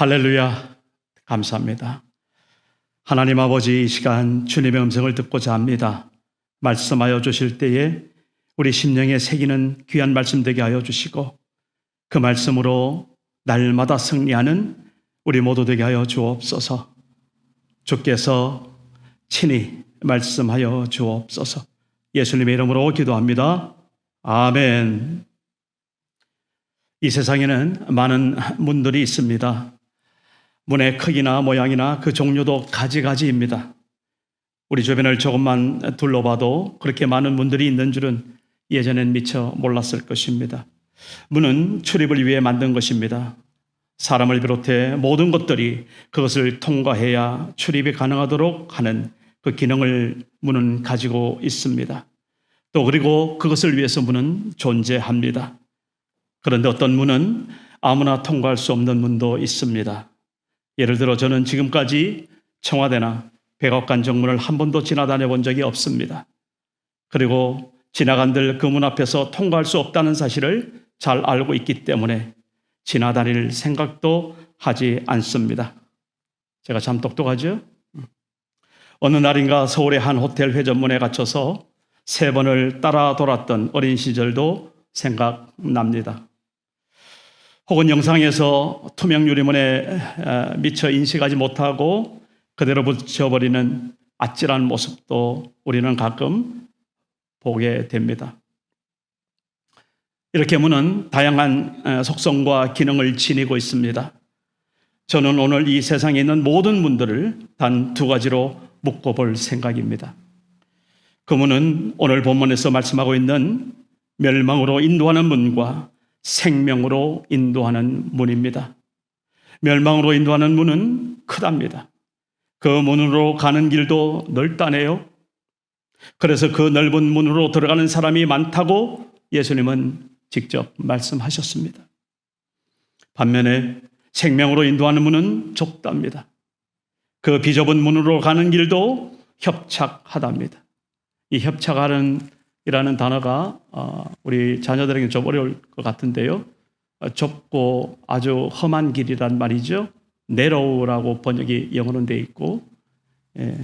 할렐루야. 감사합니다. 하나님 아버지 이 시간 주님의 음성을 듣고자 합니다. 말씀하여 주실 때에 우리 심령에 새기는 귀한 말씀 되게 하여 주시고 그 말씀으로 날마다 승리하는 우리 모두 되게 하여 주옵소서. 주께서 친히 말씀하여 주옵소서. 예수님의 이름으로 기도합니다. 아멘. 이 세상에는 많은 문들이 있습니다. 문의 크기나 모양이나 그 종류도 가지가지입니다. 우리 주변을 조금만 둘러봐도 그렇게 많은 문들이 있는 줄은 예전엔 미처 몰랐을 것입니다. 문은 출입을 위해 만든 것입니다. 사람을 비롯해 모든 것들이 그것을 통과해야 출입이 가능하도록 하는 그 기능을 문은 가지고 있습니다. 또 그리고 그것을 위해서 문은 존재합니다. 그런데 어떤 문은 아무나 통과할 수 없는 문도 있습니다. 예를 들어 저는 지금까지 청와대나 백악관 정문을 한 번도 지나다녀 본 적이 없습니다. 그리고 지나간들 그 문 앞에서 통과할 수 없다는 사실을 잘 알고 있기 때문에 지나다닐 생각도 하지 않습니다. 제가 참 똑똑하죠? 어느 날인가 서울의 한 호텔 회전문에 갇혀서 세 번을 따라 돌았던 어린 시절도 생각납니다. 혹은 영상에서 투명 유리문에 미처 인식하지 못하고 그대로 붙여버리는 아찔한 모습도 우리는 가끔 보게 됩니다. 이렇게 문은 다양한 속성과 기능을 지니고 있습니다. 저는 오늘 이 세상에 있는 모든 문들을 단 두 가지로 묶어볼 생각입니다. 그 문은 오늘 본문에서 말씀하고 있는 멸망으로 인도하는 문과 생명으로 인도하는 문입니다. 멸망으로 인도하는 문은 크답니다. 그 문으로 가는 길도 넓다네요. 그래서 그 넓은 문으로 들어가는 사람이 많다고 예수님은 직접 말씀하셨습니다. 반면에 생명으로 인도하는 문은 좁답니다. 그 비좁은 문으로 가는 길도 협착하답니다. 이 협착하는 이라는 단어가 어, 우리 자녀들에게 좀 어려울 것 같은데요. 어, 좁고 아주 험한 길이란 말이죠. 내로우라고 번역이 영어로 돼 있고 예.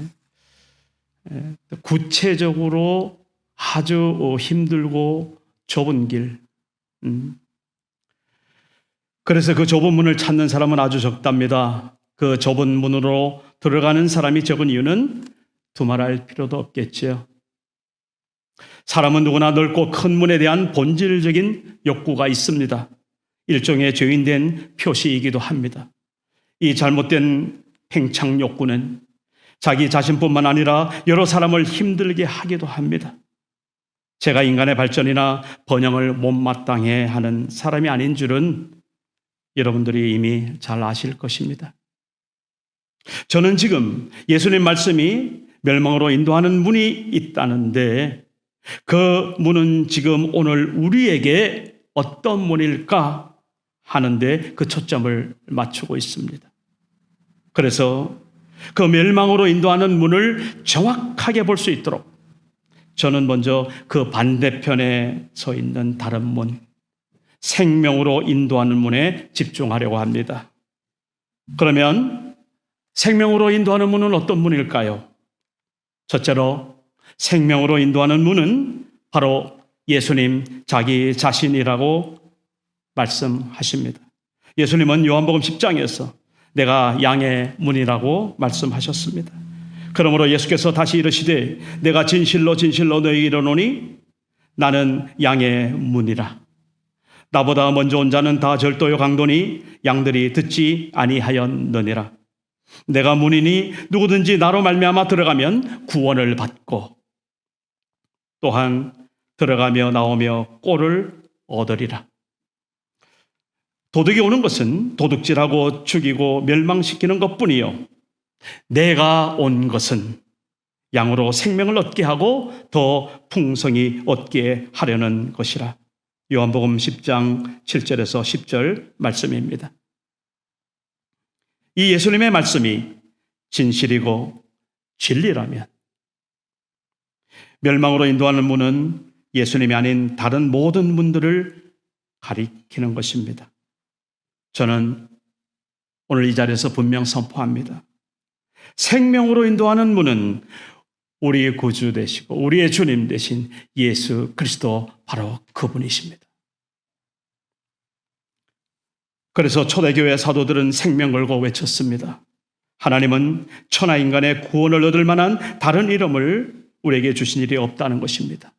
예. 구체적으로 아주 어, 힘들고 좁은 길. 음. 그래서 그 좁은 문을 찾는 사람은 아주 적답니다. 그 좁은 문으로 들어가는 사람이 적은 이유는 두말할 필요도 없겠지요. 사람은 누구나 넓고 큰 문에 대한 본질적인 욕구가 있습니다. 일종의 죄인된 표시이기도 합니다. 이 잘못된 팽창 욕구는 자기 자신뿐만 아니라 여러 사람을 힘들게 하기도 합니다. 제가 인간의 발전이나 번영을 못마땅해 하는 사람이 아닌 줄은 여러분들이 이미 잘 아실 것입니다. 저는 지금 예수님 말씀이 멸망으로 인도하는 문이 있다는데 그 문은 지금 오늘 우리에게 어떤 문일까 하는데 그 초점을 맞추고 있습니다. 그래서 그 멸망으로 인도하는 문을 정확하게 볼 수 있도록 저는 먼저 그 반대편에 서 있는 다른 문, 생명으로 인도하는 문에 집중하려고 합니다. 그러면 생명으로 인도하는 문은 어떤 문일까요? 첫째로 생명으로 인도하는 문은 바로 예수님 자기 자신이라고 말씀하십니다. 예수님은 요한복음 10장에서 내가 양의 문이라고 말씀하셨습니다. 그러므로 예수께서 다시 이르시되 내가 진실로 진실로 너희에게 이르노니 나는 양의 문이라. 나보다 먼저 온 자는 다 절도요 강도니 양들이 듣지 아니하였느니라. 내가 문이니 누구든지 나로 말미암아 들어가면 구원을 받고 또한 들어가며 나오며 꼴을 얻으리라. 도둑이 오는 것은 도둑질하고 죽이고 멸망시키는 것 뿐이요. 내가 온 것은 양으로 생명을 얻게 하고 더 풍성히 얻게 하려는 것이라. 요한복음 10장 7절에서 10절 말씀입니다. 이 예수님의 말씀이 진실이고 진리라면 멸망으로 인도하는 문은 예수님이 아닌 다른 모든 문들을 가리키는 것입니다. 저는 오늘 이 자리에서 분명 선포합니다. 생명으로 인도하는 문은 우리의 구주 되시고 우리의 주님 되신 예수 그리스도 바로 그분이십니다. 그래서 초대교회 사도들은 생명 걸고 외쳤습니다. 하나님은 천하 인간의 구원을 얻을 만한 다른 이름을 우리에게 주신 일이 없다는 것입니다.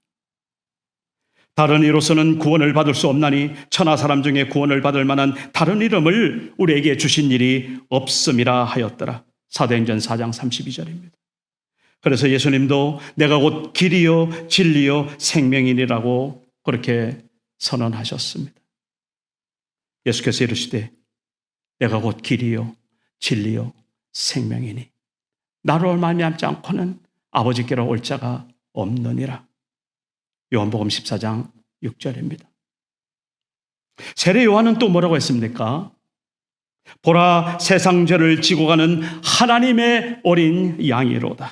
다른 이로서는 구원을 받을 수 없나니 천하 사람 중에 구원을 받을 만한 다른 이름을 우리에게 주신 일이 없음이라 하였더라. 사도행전 4장 32절입니다. 그래서 예수님도 내가 곧 길이요 진리요 생명이니라고 그렇게 선언하셨습니다. 예수께서 이르시되 내가 곧 길이요 진리요 생명이니 나로 말미암지 않고는 아버지께로 올 자가 없느니라. 요한복음 14장 6절입니다. 세례 요한은 또 뭐라고 했습니까? 보라 세상 죄를 지고 가는 하나님의 어린 양이로다.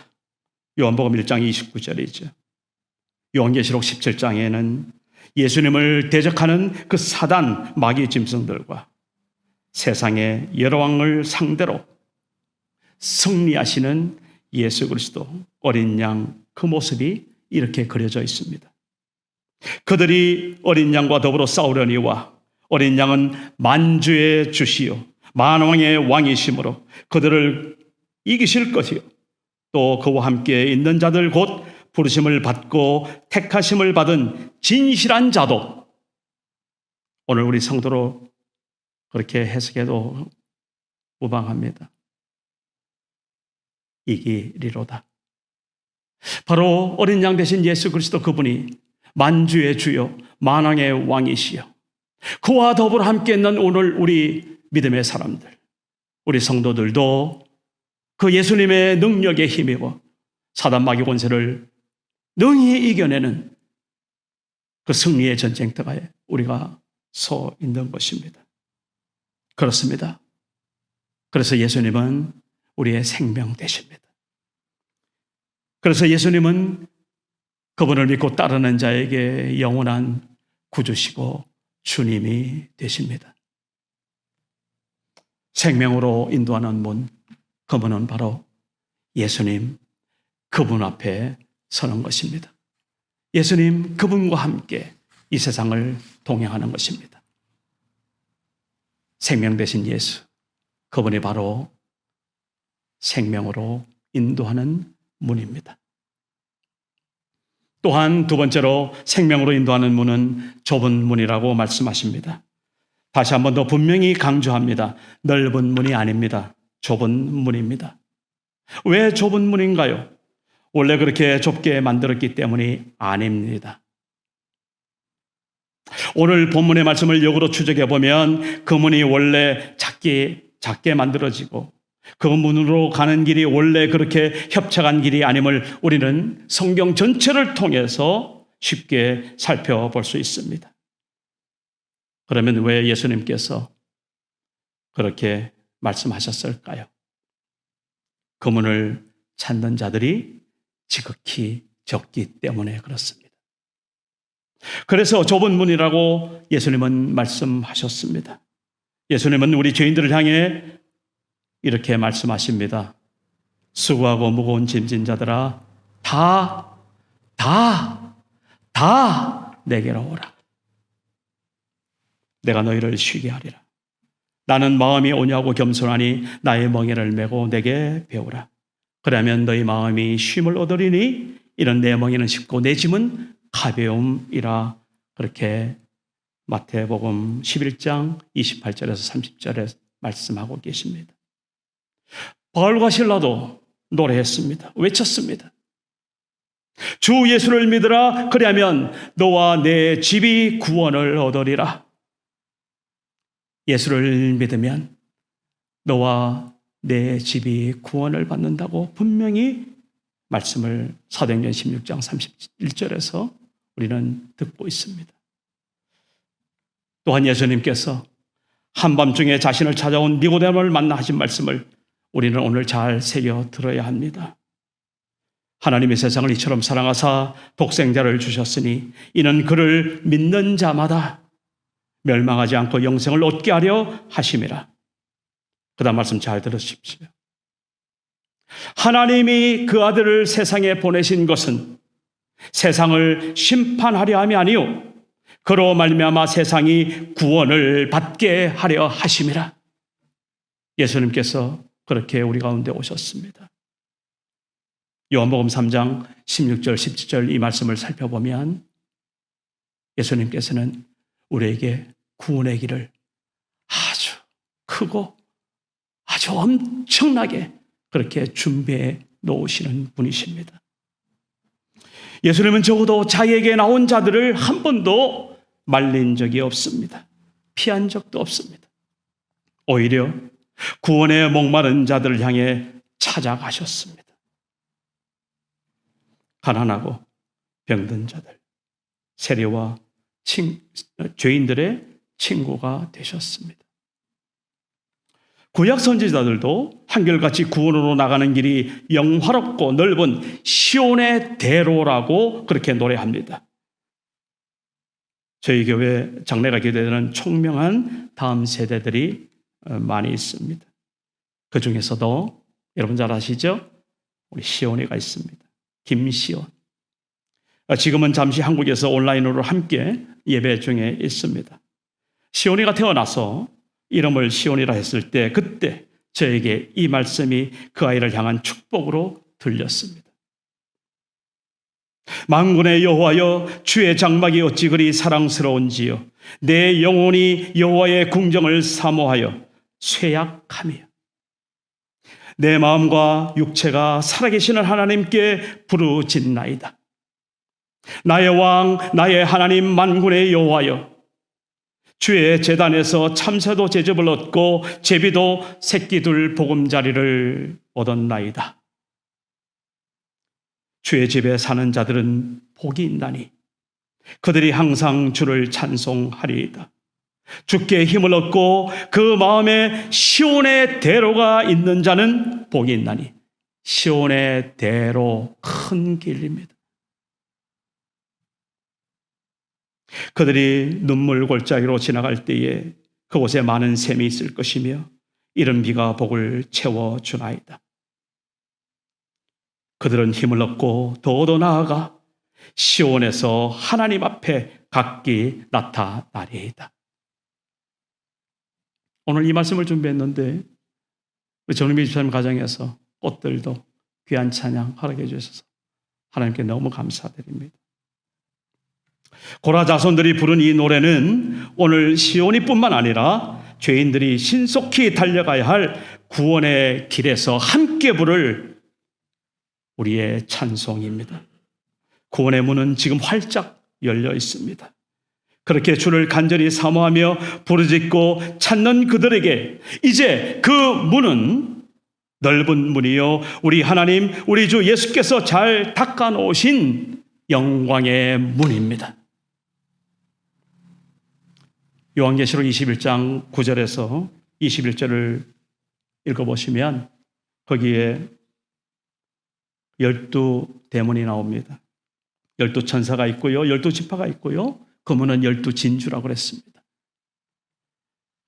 요한복음 1장 29절이죠. 요한계시록 17장에는 예수님을 대적하는 그 사단 마귀 짐승들과 세상의 여러 왕을 상대로 승리하시는 예수 그리스도 어린 양 그 모습이 이렇게 그려져 있습니다. 그들이 어린 양과 더불어 싸우려니와 어린 양은 만주의 주시요 만왕의 왕이심으로 그들을 이기실 것이요 또 그와 함께 있는 자들 곧 부르심을 받고 택하심을 받은 진실한 자도 오늘 우리 성도로 그렇게 해석해도 무방합니다. 이기리로다. 바로 어린 양 대신 예수 그리스도 그분이 만주의 주요 만왕의 왕이시여 그와 더불어 함께 있는 오늘 우리 믿음의 사람들 우리 성도들도 그 예수님의 능력에 힘입어 사단 마귀 권세를 능히 이겨내는 그 승리의 전쟁터가에 우리가 서 있는 것입니다. 그렇습니다. 그래서 예수님은 우리의 생명 되십니다. 그래서 예수님은 그분을 믿고 따르는 자에게 영원한 구주시고 주님이 되십니다. 생명으로 인도하는 문, 그분은 바로 예수님, 그분 앞에 서는 것입니다. 예수님, 그분과 함께 이 세상을 동행하는 것입니다. 생명 되신 예수, 그분이 바로 생명으로 인도하는 문입니다. 또한 두 번째로 생명으로 인도하는 문은 좁은 문이라고 말씀하십니다. 다시 한 번 더 분명히 강조합니다. 넓은 문이 아닙니다. 좁은 문입니다. 왜 좁은 문인가요? 원래 그렇게 좁게 만들었기 때문이 아닙니다. 오늘 본문의 말씀을 역으로 추적해 보면 그 문이 원래 작게 작게 만들어지고 그 문으로 가는 길이 원래 그렇게 협착한 길이 아님을 우리는 성경 전체를 통해서 쉽게 살펴볼 수 있습니다. 그러면 왜 예수님께서 그렇게 말씀하셨을까요? 그 문을 찾는 자들이 지극히 적기 때문에 그렇습니다. 그래서 좁은 문이라고 예수님은 말씀하셨습니다. 예수님은 우리 죄인들을 향해 이렇게 말씀하십니다. 수고하고 무거운 짐진 자들아, 다, 다, 다 내게로 오라. 내가 너희를 쉬게 하리라. 나는 마음이 온유하고 겸손하니 나의 멍에를 메고 내게 배우라. 그러면 너희 마음이 쉼을 얻으리니 이런 내 멍에는 쉽고 내 짐은 가벼움이라 그렇게 마태복음 11장 28절에서 30절에 말씀하고 계십니다. 바울과 신라도 노래했습니다. 외쳤습니다. 주 예수를 믿으라. 그리하면 너와 내 집이 구원을 얻으리라. 예수를 믿으면 너와 내 집이 구원을 받는다고 분명히 말씀을 사도행전 16장 31절에서 우리는 듣고 있습니다. 또한 예수님께서 한밤중에 자신을 찾아온 니고데모를 만나 하신 말씀을 우리는 오늘 잘 새겨 들어야 합니다. 하나님의 세상을 이처럼 사랑하사 독생자를 주셨으니 이는 그를 믿는 자마다 멸망하지 않고 영생을 얻게 하려 하심이라. 그다음 말씀 잘 들으십시오. 하나님이 그 아들을 세상에 보내신 것은 세상을 심판하려 함이 아니요 그로 말미암아 세상이 구원을 받게 하려 하심이라. 예수님께서 그렇게 우리 가운데 오셨습니다. 요한복음 3장 16절 17절 이 말씀을 살펴보면 예수님께서는 우리에게 구원의 길을 아주 크고 아주 엄청나게 그렇게 준비해 놓으시는 분이십니다. 예수님은 적어도 자기에게 나온 자들을 한 번도 말린 적이 없습니다. 피한 적도 없습니다. 오히려 구원에 목마른 자들을 향해 찾아가셨습니다. 가난하고 병든 자들, 세례와 친, 죄인들의 친구가 되셨습니다. 구약 선지자들도 한결같이 구원으로 나가는 길이 영화롭고 넓은 시온의 대로라고 그렇게 노래합니다. 저희 교회 장래가 기대되는 총명한 다음 세대들이 어, 많이 있습니다. 그 중에서도 여러분 잘 아시죠? 우리 시온이가 있습니다. 김시온. 어, 지금은 잠시 한국에서 온라인으로 함께 예배 중에 있습니다. 시온이가 태어나서 이름을 시온이라 했을 때 그때 저에게 이 말씀이 그 아이를 향한 축복으로 들렸습니다. 만군의 여호와여 주의 장막이 어찌 그리 사랑스러운지요 내 영혼이 여호와의 궁정을 사모하여 쇠약하며 내 마음과 육체가 살아계시는 하나님께 부르짖나이다. 나의 왕, 나의 하나님 만군의 여호와여 주의 재단에서 참새도 제접을 얻고 제비도 새끼들 보금자리를 얻었나이다. 주의 집에 사는 자들은 복이 있나니 그들이 항상 주를 찬송하리이다. 주께 힘을 얻고 그 마음에 시온의 대로가 있는 자는 복이 있나니 시온의 대로 큰 길입니다. 그들이 눈물 골짜기로 지나갈 때에 그곳에 많은 샘이 있을 것이며 이른 비가 복을 채워 주나이다. 그들은 힘을 얻고 더더 나아가 시온에서 하나님 앞에 각기 나타나리이다. 오늘 이 말씀을 준비했는데 정림비 집사님 가정에서 꽃들도 귀한 찬양 허락해 주셔서 하나님께 너무 감사드립니다. 고라 자손들이 부른 이 노래는 오늘 시온이뿐만 아니라 죄인들이 신속히 달려가야 할 구원의 길에서 함께 부를 우리의 찬송입니다. 구원의 문은 지금 활짝 열려 있습니다. 그렇게 주를 간절히 사모하며 부르짖고 찾는 그들에게 이제 그 문은 넓은 문이요. 우리 하나님, 우리 주 예수께서 잘 닦아 놓으신 영광의 문입니다. 요한계시록 21장 9절에서 21절을 읽어 보시면 거기에 열두 대문이 나옵니다. 열두 천사가 있고요. 열두 지파가 있고요. 그 문은 열두 진주라고 그랬습니다.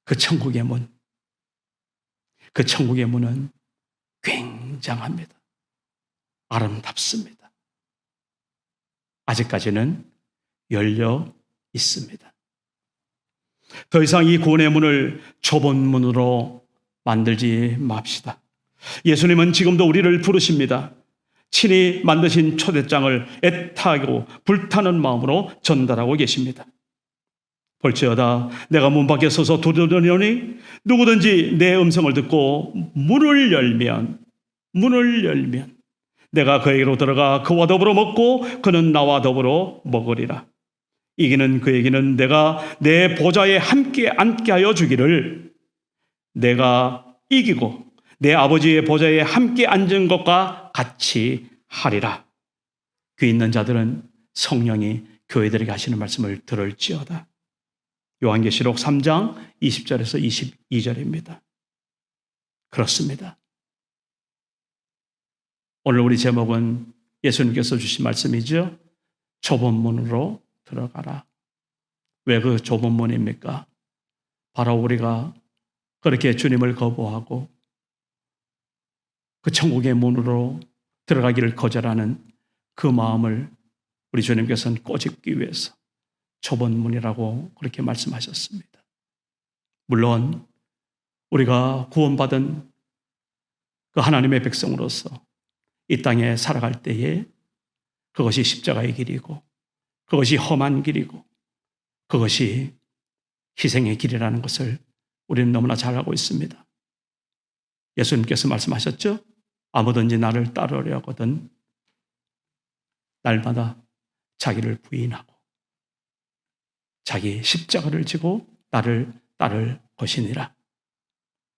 그 천국의 문. 그 천국의 문은 굉장합니다. 아름답습니다. 아직까지는 열려 있습니다. 더 이상 이 구원의 문을 좁은 문으로 만들지 맙시다. 예수님은 지금도 우리를 부르십니다. 친히 만드신 초대장을 애타고 불타는 마음으로 전달하고 계십니다. 볼지어다 내가 문 밖에 서서 두드리니 누구든지 내 음성을 듣고 문을 열면 문을 열면 내가 그에게로 들어가 그와 더불어 먹고 그는 나와 더불어 먹으리라. 이기는 그에게는 내가 내 보좌에 함께 앉게 하여 주기를 내가 이기고 내 아버지의 보좌에 함께 앉은 것과 같이 하리라. 귀 있는 자들은 성령이 교회들에게 하시는 말씀을 들을지어다. 요한계시록 3장 20절에서 22절입니다. 그렇습니다. 오늘 우리 제목은 예수님께서 주신 말씀이죠. 좁은 문으로 들어가라. 왜 그 좁은 문입니까? 바로 우리가 그 그렇게 주님을 거부하고 그 천국의 문으로 들어가기를 거절하는 그 마음을 우리 주님께서는 꼬집기 위해서 좁은 문이라고 그렇게 말씀하셨습니다. 물론 우리가 구원받은 그 하나님의 백성으로서 이 땅에 살아갈 때에 그것이 십자가의 길이고 그것이 험한 길이고 그것이 희생의 길이라는 것을 우리는 너무나 잘 알고 있습니다. 예수님께서 말씀하셨죠? 아무든지 나를 따르려 하거든 날마다 자기를 부인하고 자기 십자가를 지고 나를 따를 것이니라.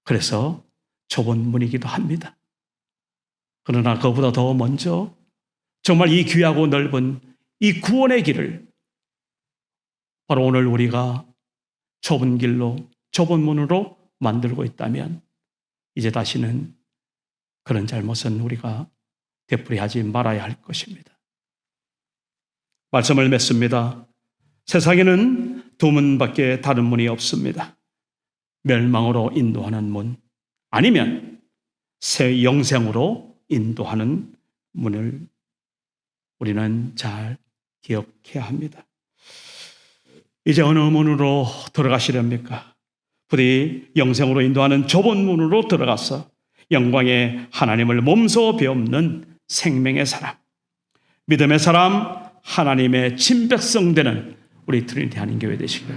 그래서 좁은 문이기도 합니다. 그러나 그보다 더 먼저 정말 이 귀하고 넓은 이 구원의 길을 바로 오늘 우리가 좁은 길로 좁은 문으로 만들고 있다면 이제 다시는 그런 잘못은 우리가 되풀이하지 말아야 할 것입니다. 말씀을 맺습니다. 세상에는 두 문밖에 다른 문이 없습니다. 멸망으로 인도하는 문, 아니면 새 영생으로 인도하는 문을 우리는 잘 기억해야 합니다. 이제 어느 문으로 들어가시렵니까? 부디 영생으로 인도하는 좁은 문으로 들어가서 영광의 하나님을 몸소 배우는 생명의 사람, 믿음의 사람, 하나님의 친백성 되는 우리 트리니티 한인교회 되시길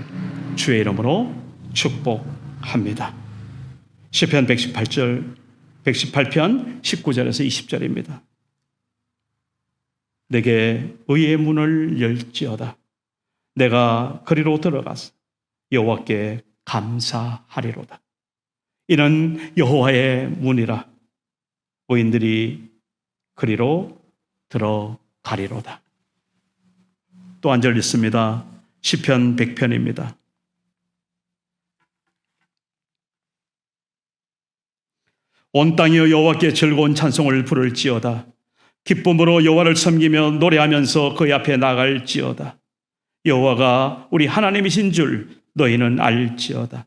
주의 이름으로 축복합니다. 시편 118절 118편 19절에서 20절입니다. 내게 의의 문을 열지어다. 내가 그리로 들어가서 여호와께 감사하리로다. 이는 여호와의 문이라 의인들이 그리로 들어가리로다. 또 한 절 있습니다. 시편 100편입니다. 온 땅이여 여호와께 즐거운 찬송을 부를지어다. 기쁨으로 여호와를 섬기며 노래하면서 그의 앞에 나갈지어다. 여호와가 우리 하나님이신 줄 너희는 알지어다.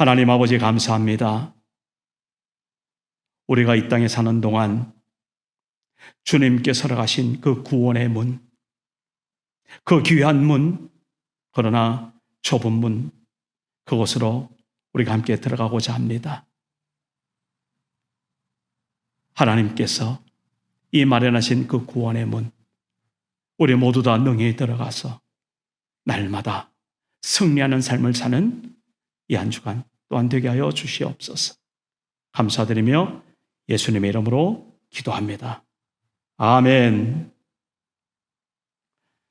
하나님 아버지 감사합니다. 우리가 이 땅에 사는 동안 주님께 서러가신 그 구원의 문, 그 귀한 문, 그러나 좁은 문, 그곳으로 우리가 함께 들어가고자 합니다. 하나님께서 이 마련하신 그 구원의 문, 우리 모두 다 능히 들어가서 날마다 승리하는 삶을 사는 이 한 주간 또한 되게 하여 주시옵소서. 감사드리며 예수님의 이름으로 기도합니다. 아멘.